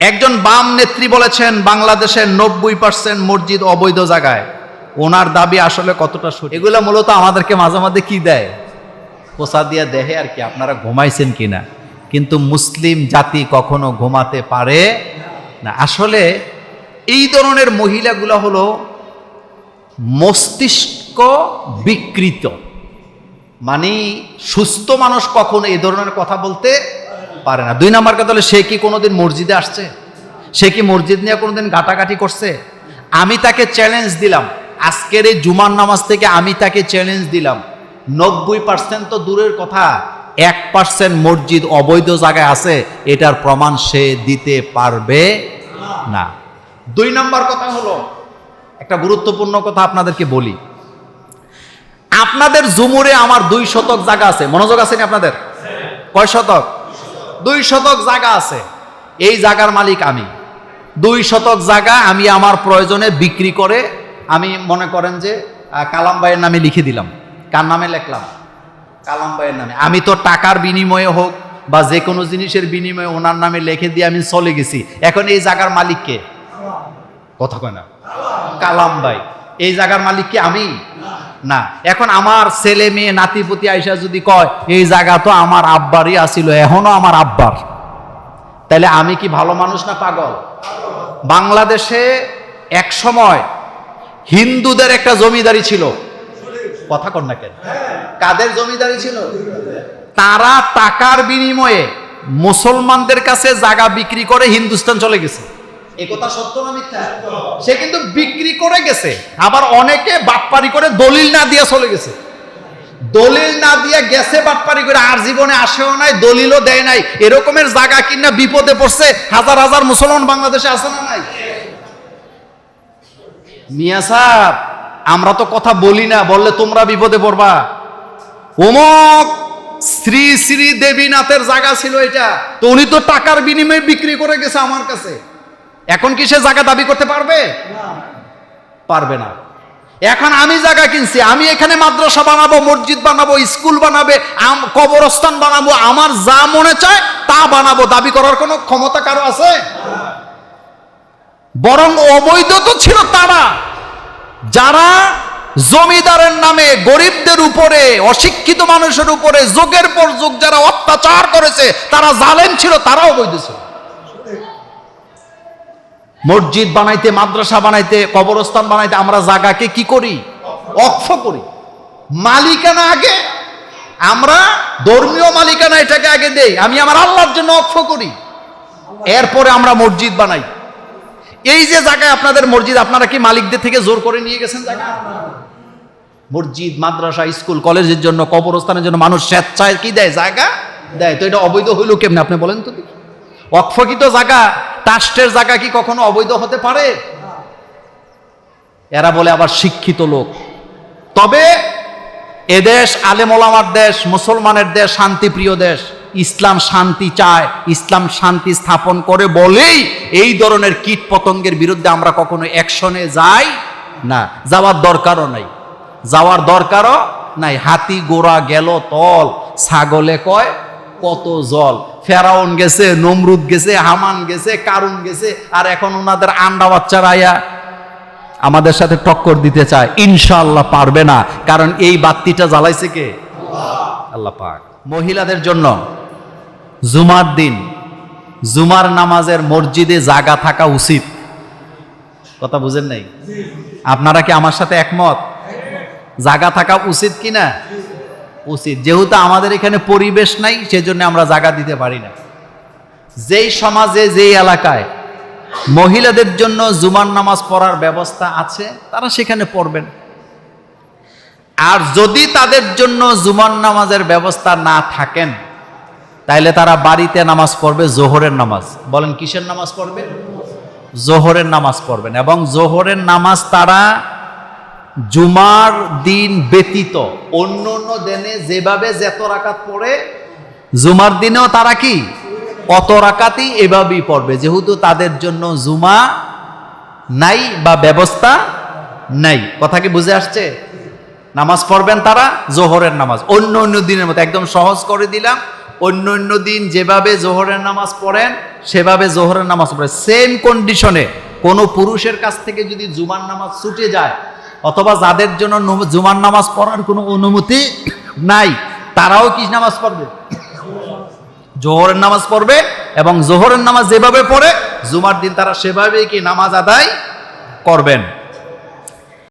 একজন বাম নেত্রী বলেছেন, বাংলাদেশের নব্বই পার্সেন্ট মসজিদ অবৈধ জায়গায়। ওনার দাবি আসলে কতটা সঠিক? এগুলো মূলত আমাদেরকে মাঝে মাঝে কি দেয়? কোসা দিয়ে দেহে আর কি, আপনারা ঘুমাইছেন কিনা? কিন্তু মুসলিম জাতি কখনো ঘুমাতে পারে না। আসলে এই ধরনের মহিলাগুলো হলো মস্তিষ্ক বিকৃত। মানে সুস্থ মানুষ কখনো এই ধরনের কথা বলতে পারে না। দুই নাম্বার কথা হলো, সে কি কোনোদিন মসজিদে আসছে? সে কি মসজিদ নিয়ে কোনোদিন ঘাটাঘাটি করছে? আমি তাকে চ্যালেঞ্জ দিলাম। আজকের এই জুমার নামাজ থেকে আমি তাকে চ্যালেঞ্জ দিলাম। নব্বই পার্সেন্ট তো দূরের কথা। এক পার্সেন্ট মসজিদ অবৈধ জায়গায় আছে, এটার প্রমাণ সে দিতে পারবে না। দুই নম্বর কথা হলো, একটা গুরুত্বপূর্ণ কথা আপনাদেরকে বলি। আপনাদের জুমুরে আমার দুই শতক জায়গা আছে। মনোযোগ আছে আপনাদের? কয় শতক? দুই শতক জায়গা আছে। এই জায়গার মালিক আমি। দুই শতক জায়গা আমি আমার প্রয়োজনে বিক্রি করে আমি মনে করেন যে কালাম ভাইয়ের নামে লিখে দিলাম। কার নামে লিখলাম? কালাম ভাইয়ের নামে। আমি তো টাকার বিনিময়ে হোক বা যে কোনো জিনিসের বিনিময়ে ওনার নামে লিখে দিয়ে আমি চলে গেছি। এখন এই জায়গার মালিককে কথা কয় না। কালাম ভাই। এই জায়গার মালিক কি আমি? না। এখন আমার ছেলে মেয়ে, নাতিপতি আইসা যদি কয়, এই জায়গা তো আমার আব্বারই আসিল এখনও আমার আব্বার। তাহলে আমি কি ভালো মানুষ না পাগল? বাংলাদেশে এক সময় হিন্দুদের একটা জমিদারি ছিল। কথা কন না কেন? কাদের জমিদারি ছিল? তারা টাকার বিনিময়ে মুসলমানদের কাছে জায়গা বিক্রি করে হিন্দুস্তান চলে গেছে। এ কথা সত্য না মিথ্যা? সে কিন্তু বিক্রি করে গেছে আবার অনেকে বাটপারি করে দলিল না দিয়ে চলে গেছে। দলিল না দিয়ে গেছে বাটপারি করে আর জীবনে আসেও নাই দলিলও দেয় নাই। এরকমের জায়গা কিনা বিপদে পড়ছে হাজার হাজার মুসলমান বাংলাদেশে আছে না নাই? মিয়া সাহেব আমরা তো কথা বলি না বললে তোমরা বিপদে পড়বা। অমক শ্রী শ্রী দেবীনাথের জায়গা ছিল এটা তো উনি তো টাকার বিনিময়ে বিক্রি করে গেছে আমার কাছে। এখন কি সে জায়গা দাবি করতে পারবে? পারবে না। এখন আমি জায়গা কিনছি আমি এখানে মাদ্রাসা বানাবো মসজিদ বানাবো স্কুল বানাবে কবরস্থান বানাবো আমার যা মনে চায় তা বানাবো। দাবি করার কোনো ক্ষমতা কারও আছে? বরং অবৈধ তো ছিল তারা। যারা জমিদারের নামে গরিবদের উপরে অশিক্ষিত মানুষের উপরে যুগের পর যুগ যারা অত্যাচার করেছে তারা জালেম ছিল তারাও বৈধ ছিল। মসজিদ বানাইতে, মাদ্রাসা বানাইতে, কবরস্থান বানাইতে আমরা জায়গাকে কি করি? অক্ষ করি। মালিকানা আগে আমরা ধর্মীয় মালিকানা এটাকে আগে দেই। আমি আমার আল্লাহর জন্য অক্ষ করি। এরপরে আমরা মসজিদ বানাই। এই যে জায়গায় আপনাদের মসজিদ, আপনারা কি মালিকদের থেকে জোর করে নিয়ে গেছেন জায়গা? মসজিদ, মাদ্রাসা, স্কুল, কলেজের জন্য, কবরস্থানের জন্য মানুষ স্বেচ্ছায় কি দেয়? জায়গা দেয়। তো এটা অবৈধ হইল কেমনে? আপনি বলেন তো। অক্ষকিত জায়গা ট্রাস্টের জায়গা কি কখনো অবৈধ হতে পারে? এরা বলে আবার শিক্ষিত লোক। তবে এদেশ আলেমোলামার দেশ, মুসলমানের দেশ, শান্তিপ্রিয় দেশ, ইসলাম শান্তি চায়, ইসলাম শান্তি স্থাপন করে বলেই এই ধরনের কীট পতঙ্গের বিরুদ্ধে আমরা কখনো অ্যাকশনে যাই না। যাওয়ার দরকারও নাই। যাওয়ার দরকারও নাই। হাতি গোড়া গেল, তল, ছাগলে কয়? কত জল। ফেরাউন গেছে নমরুদ গেছে হামান গেছে কারুন গেছে আর এখন ওনাদের আন্ডা বাচ্চারা আয়া আমাদের সাথে টক্কর দিতে চায়। ইনশাল্লাহ পারবে না। কারণ এই বাত্তিটা জ্বালাইছে কে? আল্লাহ। পাক। মহিলাদের জন্য জুমার দিন জুমার নামাজের মসজিদে জাগা থাকা উচিত। কথা বুঝেন নাই? আপনারা কি আমার সাথে একমত? জাগা থাকা উচিত কি না উচিত। যেহেতু আমাদের এখানে পরিবেশ নাই, সেজন্য আমরা জায়গা দিতে পারি না। যেই সমাজে, যেই এলাকায় মহিলাদের জন্য জুমার নামাজ পড়ার ব্যবস্থা আছে, তারা সেখানে পড়বেন। আর যদি তাদের জন্য জুমার নামাজের ব্যবস্থা না থাকেন, তাইলে তারা বাড়িতে নামাজ পড়বে, জোহরের নামাজ। বলেন, কিসের নামাজ পড়বে? জোহরের নামাজ পড়বেন। এবং জোহরের নামাজ তারা জুমার দিন ব্যতীত। অন্য অন্য দিনে যেভাবে যেত রাকাত পড়ে, জুমার দিনেও তারা কি? অত রাকাতই এভাবেই পড়বে। যেহেতু তাদের জন্য জুমা নাই বা ব্যবস্থা নাই। কথা কি বুঝে আসছে? নামাজ পড়বেন তারা, জোহরের নামাজ। অন্য অন্য দিনের মতো। একদম সহজ করে দিলাম। অন্য অন্য দিন যেভাবে জোহরের নামাজ পড়েন, সেভাবে জোহরের নামাজ পড়েন। সেম কন্ডিশনে কোনো পুরুষের কাছ থেকে যদি জুমার নামাজ ছুটে যায় অথবা যাদের জন্য জুমার নামাজ পড়ার কোনো অনুমতি নাই, তারাও কি নামাজ পড়বে? জোহরের নামাজ পড়বে এবং জোহরের নামাজ যেভাবে পড়ে, জুমার দিন তারা সেভাবেই কি নামাজ আদায় করবেন।